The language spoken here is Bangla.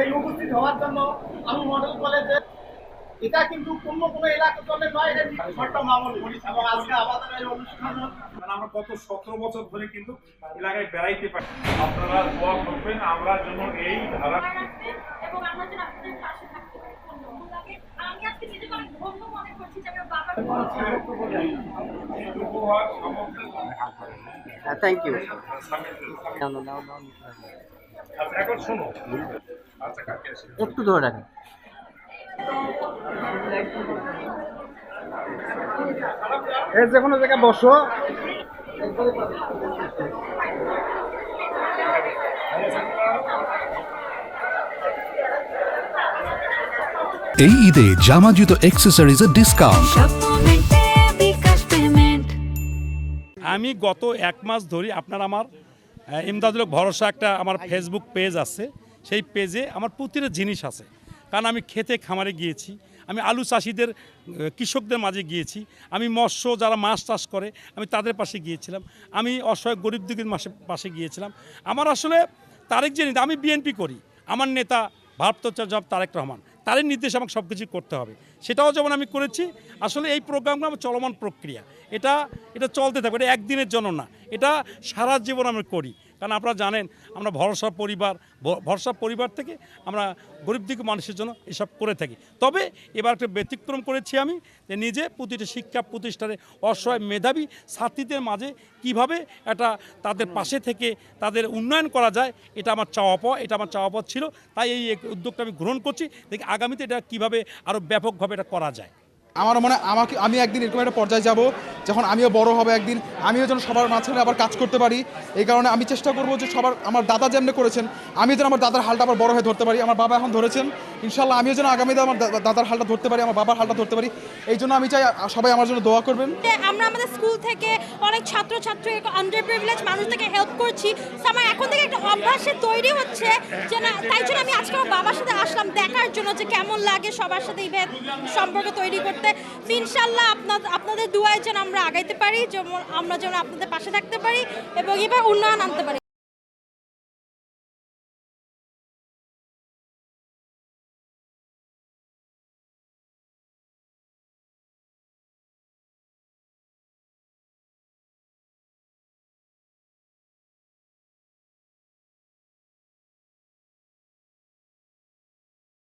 এই উপস্থিত হওয়ার জন্য আমি মডেল কলেজে এটা কিন্তু অন্য কোনো এলাকার জন্য নয় এটা ছোট্ট মামুন এবং আজকে আমাদের এই অনুষ্ঠান কারণ আমরা গত সতেরো বছর ধরে কিন্তু এলাকায় বেড়াইতে পারি। আপনারা দোয়া করবেন আমরা যেন এই ধারা এবং আমরা যেন আপনাদের পাশে থাকতে পারি। আমি আজকে নিজেকে অনেক ধন্য মনে করছি যে আমার বাবার থ্যাংক ইউ আচ্ছা এখন শোনো। আচ্ছা আসি একটু ধরে রাখেন। এই যে কোনো জায়গায় বসো। এই ঈদে জামা জুতো অ্যাক্সেসরিজের ডিসকাউন্ট আমি গত এক মাস ধরে আপনার আমার আহ, ইমদাদুল ভরসা একটা আমার ফেসবুক পেজ আছে। সেই পেজে আমার প্রতিটা জিনিস আছে। কারণ আমি খেতে খামারে গিয়েছি, আমি আলু চাষিদের কৃষকদের মাঝে গিয়েছি, আমি মৎস্য যারা মাছ চাষ করে, আমি তাদের পাশে গিয়েছিলাম, আমি অসহায় গরিব দুঃখীর মাসে, পাশে গিয়েছিলাম। আমার আসলে তারেক যে আমি বিএনপি করি। আমার নেতা ভারপ্রাপ্ত জব তারেক রহমান, তারই নির্দেশ আমাকে সব কিছু করতে হবে। সেটাও যেমন আমি করেছি, আসলে এই প্রোগ্রামগুলো আমার চলমান প্রক্রিয়া। এটা এটা চলতে থাকবে, এটা একদিনের জন্য না। এটা সারা জীবন আমরা করি। কারণ আপনারা জানেন, আমরা ভরসা পরিবার ভরসা পরিবার থেকে আমরা গরিব দিকে মানুষের জন্য এসব করে থাকি। তবে এবার একটা ব্যতিক্রম করেছি আমি, যে নিজে প্রতিটি শিক্ষা প্রতিষ্ঠানে অসহায় মেধাবী ছাত্রীদের মাঝে কীভাবে এটা তাদের পাশে থেকে তাদের উন্নয়ন করা যায়, এটা আমার চাওয়া পাওয়া এটা আমার চাওয়া পাওয়া ছিল। তাই এই উদ্যোগটা আমি গ্রহণ করছি, দেখি আগামীতে এটা কীভাবে আরও ব্যাপকভাবে এটা করা যায়। আমার মনে আমাকে আমি একদিন এরকম একটা পর্যায়ে যাব যখন আমিও বড় হবে একদিন, আমিও যেন সবার মাঝখানে আবার কাজ করতে পারি। এই কারণে আমি চেষ্টা করব যে সবার আমার দাদা যেমনি করেছেন, আমি যেন আমার দাদার হালটা আবার বড় হয়ে ধরতে পারি। আমার বাবা এখন ধরেছেন ইনশাল্লাহ আমিও যেন আগামীতে আমার দাদার হালটা ধরতে পারি, আমার বাবার হালটা ধরতে পারি। এই জন্য আমি চাই সবাই আমার জন্য দোয়া করবেন। আমরা আমাদের স্কুল থেকে অনেক ছাত্রছাত্রী আন্ডার প্রিভিলেজ মানুষদেরকে হেল্প করছি। আমার এখন থেকে একটা অভ্যাসে তৈরি হচ্ছে যে না, তাই জন্য আমি আজকে আমার বাবার সাথে আসলাম দেখার জন্য যে কেমন লাগে সবার সাথে ইভেন্ট সম্পর্ক তৈরি করতে। ইনশাল্লাহ আপনাদের আপনাদের দুয়ায় যেন আমরা আগাইতে পারি, যেমন আমরা যেন আপনাদের পাশে থাকতে পারি এবং এবার উন্নয়ন আনতে পারি।